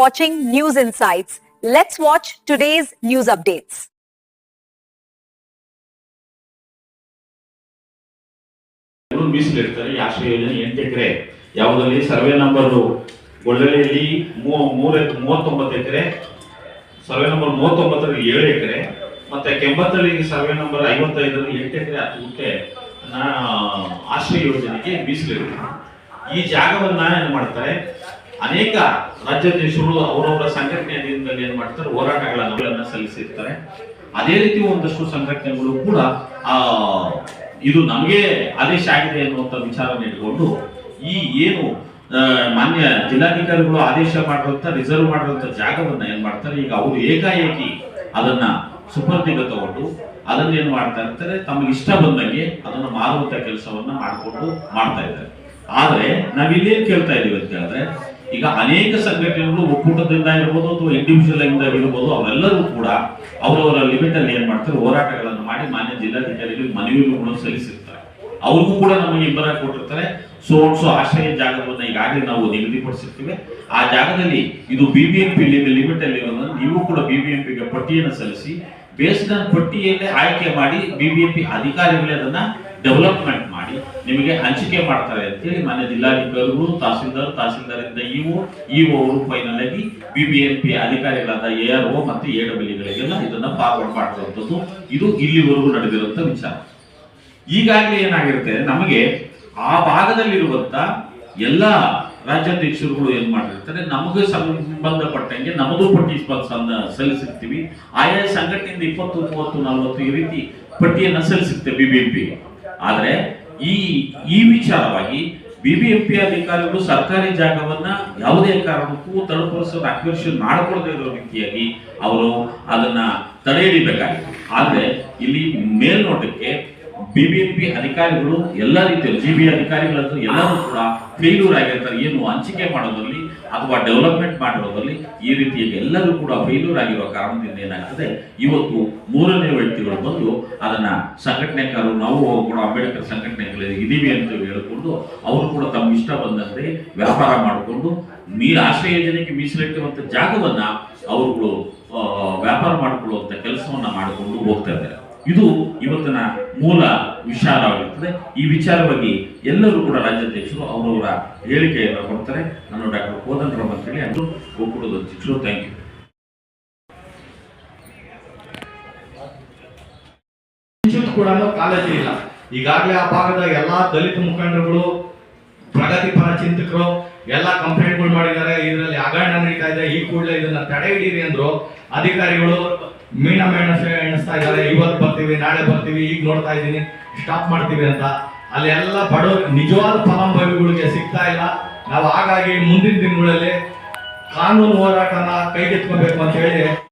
watching News Insights. Let's watch today's news updates. ಮೀಸಲಿಡ್ತಾರೆ ಆಶ್ರಯ ಯೋಜನೆ ಎಂಟು ಎಕರೆ, ಯಾವುದರಲ್ಲಿ ಸರ್ವೆ ನಂಬರ್ ಗೊಳ್ಳಲಿಯಲ್ಲಿ ಮೂರ, ಮೂವತ್ತೊಂಬತ್ತು ಎಕರೆ, ಸರ್ವೆ ನಂಬರ್ ಮೂವತ್ತೊಂಬತ್ತರಲ್ಲಿ ಏಳು ಎಕರೆ, ಮತ್ತೆ ಕೆಂಬತ್ತಲ್ಲಿ ಸರ್ವೆ ನಂಬರ್ ಐವತ್ತೈದರಲ್ಲಿ ಎಂಟು ಎಕರೆ ಹತ್ತು ಗುಂಟೆ ಆಶ್ರಯ ಯೋಜನೆಗೆ ಮೀಸಲಿರುತ್ತೆ ಈ ಜಾಗವನ್ನ ಏನ್ ಮಾಡ್ತಾರೆ ಅನೇಕ ರಾಜ್ಯಾಧ್ಯಕ್ಷರು ಅವರವರ ದಿನದಲ್ಲಿ ಏನ್ ಮಾಡ್ತಾರೆ? ಹೋರಾಟಗಳನ್ನು ಸಲ್ಲಿಸಿರ್ತಾರೆ. ಅದೇ ರೀತಿ ಒಂದಷ್ಟು ಸಂಘಟನೆಗಳು ಕೂಡ, ಆ, ಇದು ನಮಗೆ ಆದೇಶ ಆಗಿದೆ ಅನ್ನುವಂಥ ವಿಚಾರನ ಇಟ್ಕೊಂಡು ಈ ಏನು ಮಾನ್ಯ ಜಿಲ್ಲಾಧಿಕಾರಿಗಳು ಆದೇಶ ಮಾಡಿರುವಂತ ರಿಸರ್ವ್ ಮಾಡಿರುವಂತ ಜಾಗವನ್ನ ಏನ್ ಮಾಡ್ತಾರೆ? ಈಗ ಅವರು ಏಕಾಏಕಿ ಅದನ್ನ ಸುಪರ್ದಿಗೆ ತಗೊಂಡು, ಅದನ್ನ ಏನ್ ಮಾಡ್ತಾ ಇರ್ತಾರೆ? ತಮಗೆ ಇಷ್ಟ ಬಂದಂಗೆ ಅದನ್ನ ಮಾರುವಂತ ಕೆಲಸವನ್ನ ಮಾಡಿಕೊಂಡು ಮಾಡ್ತಾ ಇದ್ದಾರೆ. ಆದ್ರೆ ನಾವಿಲ್ಲೇನ್ ಕೇಳ್ತಾ ಇದೀವಿ ಅಂತ ಹೇಳಿದ್ರೆ ಈಗ ಅನೇಕ ಸಂಘಟನೆಗಳು ಒಕ್ಕೂಟದಿಂದ ಇರ್ಬೋದು ಅಥವಾ ಇಂಡಿವಿಜುವಲ್ ಇಂದ ಇರ್ಬೋದು, ಅವರೆಲ್ಲರೂ ಕೂಡ ಅವರವರ ಲಿಮಿಟ್ ಅಲ್ಲಿ ಏನ್ ಮಾಡ್ತಾರೆ, ಹೋರಾಟಗಳನ್ನು ಮಾಡಿ ಮಾನ್ಯ ಜಿಲ್ಲಾಧಿಕಾರಿಗಳಿಗೆ ಮನವಿಗಳನ್ನು ಸಲ್ಲಿಸಿರ್ತಾರೆ. ಅವ್ರಿಗೂ ಕೂಡ ನಮಗೆ ಇಬ್ಬರ ಕೊಟ್ಟಿರ್ತಾರೆ. ಸೊ ಸೊ ಆಶ್ರಯ ಜಾಗವನ್ನು ಈಗಾಗಲೇ ನಾವು ನಿಗದಿಪಡಿಸಿರ್ತೀವಿ. ಆ ಜಾಗದಲ್ಲಿ ಇದು ಬಿಬಿಎಂಪಿ ಲಿಮಿಟ್ ಅಲ್ಲಿ ನೀವು ಕೂಡ ಬಿಬಿಎಂಪಿಗೆ ಪಟ್ಟಿಯನ್ನು ಸಲ್ಲಿಸಿ ಬೇಸ್ಡ್ ಆನ್ ಪಟ್ಟಿಯಲ್ಲೇ ಆಯ್ಕೆ ಮಾಡಿ ಬಿಬಿಎಂಪಿ ಅಧಿಕಾರಿಗಳೇ ಅದನ್ನ ಡೆವಲಪ್ಮೆಂಟ್ ಮಾಡಿ ನಿಮಗೆ ಹಂಚಿಕೆ ಮಾಡ್ತಾರೆ ಅಂತೇಳಿ ಮಾನ್ಯ ಜಿಲ್ಲಾಧಿಕಾರಿಗಳು, ತಹಸೀಲ್ದಾರ್, ತಹಸೀಲ್ದಾರಿಂದ ಇಒ ಇಒ ಅವರು ಫೈನಲ್ ಆಗಿ ಬಿಬಿಎಂಪಿ ಅಧಿಕಾರಿಗಳಾದ ಎ ಆರ್ ಒ ಮತ್ತು ಎ ಡಬ್ಲ್ಯೂಗಳಿಗೆಲ್ಲ ಇದನ್ನ ಫಾರ್ವರ್ಡ್ ಮಾಡಿರುವಂಥದ್ದು ಇದು ಇಲ್ಲಿವರೆಗೂ ನಡೆದಿರುವಂತ ವಿಚಾರ. ಈಗಾಗಲೇ ಏನಾಗಿರುತ್ತೆ, ನಮಗೆ ಆ ಭಾಗದಲ್ಲಿರುವಂತ ಎಲ್ಲ ರಾಜ್ಯಾಧ್ಯಕ್ಷರುಗಳು ಏನ್ ಮಾಡಿರ್ತಾರೆ, ನಮಗೆ ಸಂಬಂಧಪಟ್ಟಂಗೆ ನಮಗೂ ಪಟ್ಟಿ ಸಲ್ಲಿಸಿರ್ತೀವಿ. ಆಯಾ ಸಂಘಟನೆಯಿಂದ ಇಪ್ಪತ್ತು, ಮೂವತ್ತು, ನಲವತ್ತು ಈ ರೀತಿ ಪಟ್ಟಿಯನ್ನು ಸಲ್ಲಿಸುತ್ತೆ ಬಿಬಿಎಂಪಿ ಆದ್ರೆ ಈ ಈ ವಿಚಾರವಾಗಿ ಬಿಬಿಎಂಪಿ ಅಧಿಕಾರಿಗಳು ಸರ್ಕಾರಿ ಜಾಗವನ್ನ ಯಾವುದೇ ಕಾರಣಕ್ಕೂ ತಳುಪಡಿಸೋದು ಅಕ್ವೇಷನ್ ಮಾಡಿಕೊಳ್ಳದೇ ಇರೋ ರೀತಿಯಾಗಿ ಅವರು ಅದನ್ನ ತಡೆ ಹಿಡಿಬೇಕಾಗಿತ್ತು ಆದ್ರೆ ಇಲ್ಲಿ ಮೇಲ್ನೋಟಕ್ಕೆ ಬಿಬಿಎಂಪಿ ಅಧಿಕಾರಿಗಳು ಎಲ್ಲ ರೀತಿಯಲ್ಲಿ ಜಿ ಬಿ ಅಧಿಕಾರಿಗಳಂತೂ ಎಲ್ಲರೂ ಕೂಡ ಫೇಲ್ಯೂರ್ ಆಗಿರ್ತಾರೆ. ಏನು ಹಂಚಿಕೆ ಮಾಡೋದ್ರಲ್ಲಿ ಅಥವಾ ಡೆವಲಪ್ಮೆಂಟ್ ಮಾಡಿರೋದ್ರಲ್ಲಿ ಈ ರೀತಿಯಾಗಿ ಎಲ್ಲರೂ ಕೂಡ ಫೇಲ್ಯೂರ್ ಆಗಿರೋ ಕಾರಣದಿಂದ ಏನಾಗ್ತದೆ, ಇವತ್ತು ಮೂರನೇ ವ್ಯಕ್ತಿಗಳು ಬಂದು ಅದನ್ನ ಸಂಘಟನೆಕಾರರು, ನಾವು ಕೂಡ ಅಂಬೇಡ್ಕರ್ ಸಂಘಟನೆಗಳು ಇದೀವಿ ಅಂತ ಹೇಳಿಕೊಂಡು ಅವರು ಕೂಡ ತಮ್ಮ ಇಷ್ಟ ಬಂದಂತೆ ವ್ಯಾಪಾರ ಮಾಡಿಕೊಂಡು ಮೀ ಆಶ್ರಯ ಯೋಜನೆಗೆ ಮೀಸಲಿಟ್ಟಿರುವಂತ ಜಾಗವನ್ನ ಅವರುಗಳು ವ್ಯಾಪಾರ ಮಾಡಿಕೊಳ್ಳುವಂತ ಕೆಲಸವನ್ನ ಮಾಡಿಕೊಂಡು ಹೋಗ್ತಾ ಇದ್ದಾರೆ. ಇದು ಇವತ್ತಿನ ಮೂಲ ವಿಚಾರವಾಗಿರ್ತದೆ. ಈ ವಿಚಾರವಾಗಿ ಎಲ್ಲರೂ ಕೂಡ ರಾಜ್ಯಾಧ್ಯಕ್ಷರು ಅವರವರ ಹೇಳಿಕೆಯನ್ನು ಕೊಡ್ತಾರೆ. ನಾನು ಡಾಕ್ಟರ್ ಕೋದನ್ ರಾಮ್ ಅಂತೇಳಿ ಅದು ಒಕ್ಕೂಟದ ಅಧ್ಯಕ್ಷರು. ಥ್ಯಾಂಕ್ ಯು ಕೂಡ ಕಾಳಜಿ ಇಲ್ಲ. ಈಗಾಗಲೇ ಆ ಭಾಗದ ಎಲ್ಲಾ ದಲಿತ ಮುಖಂಡರುಗಳು, ಪ್ರಗತಿಪರ ಚಿಂತಕರು, ಎಲ್ಲ ಕಂಪ್ಲೇಂಟ್ಗಳು ಮಾಡಿದ್ದಾರೆ. ಇದರಲ್ಲಿ ಹಗರಣ ನಡೀತಾ ಇದೆ. ಈ ಕೂಡಲೇ ಇದನ್ನ ತಡೆ ಹಿಡೀರಿ ಅಂದ್ರು ಅಧಿಕಾರಿಗಳು ಮೀನ ಮೇಣಸ ಎಣಿಸ್ತಾ ಇದ್ದಾರೆ. ಇವತ್ತು ಬರ್ತೀವಿ, ನಾಳೆ ಬರ್ತೀವಿ, ಈಗ ನೋಡ್ತಾ ಇದ್ದೀನಿ. ಸ್ಟಾಪ್ ಮಾಡ್ತೀವಿ ಅಂತ. ಅಲ್ಲಿ ಎಲ್ಲ ಬಡವರು ನಿಜವಾದ ಫಲಾನುಭವಿಗಳಿಗೆ ಸಿಗ್ತಾ ಇಲ್ಲ. ನಾವು ಹಾಗಾಗಿ ಮುಂದಿನ ದಿನಗಳಲ್ಲಿ ಕಾನೂನು ಹೋರಾಟನ ಕೈಗೆತ್ಕೋಬೇಕು ಅಂತ ಹೇಳಿ